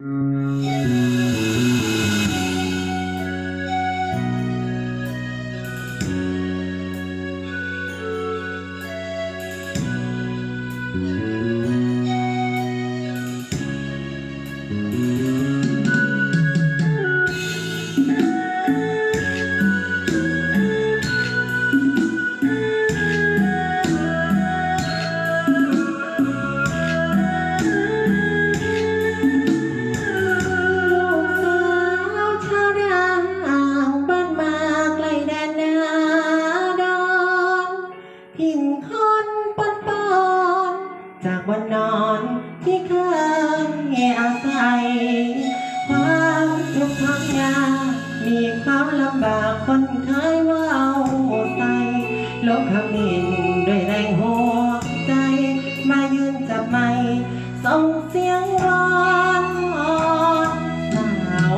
Mm-hmm. ที่เคยแง่อาศัยความทุกข์ความยากมีความลำบากคนเคยว่าใส่โลกคำนินด้วยแรงหัวใจ มายืนจับไม้ส่งเสียงร้อนส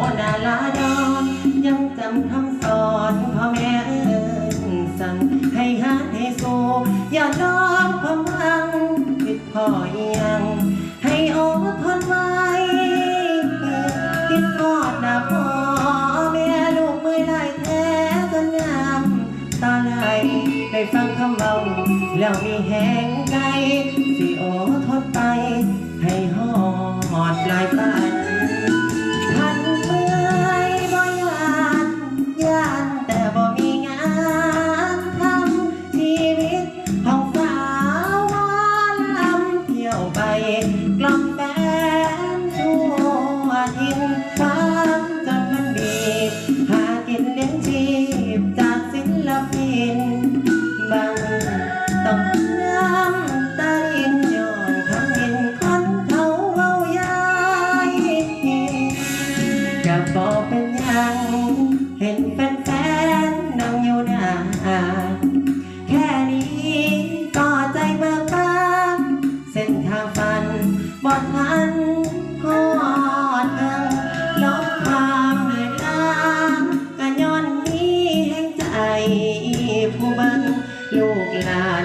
อนดาลาดอนยังจำคำสอนพ่อแม่เอิ้นสั่งให้หาให้โซ่อย่าดอ บอกเป็นยัง เห็นแฟนๆนั่งอยู่นาแค่นี้ก็ใจเบิกบานเส้นทางฝันบอดทันหอดเมืองลบความเหนื่อยล้ากันย้อนนี้แห่งใจผู้บังลูกหลาน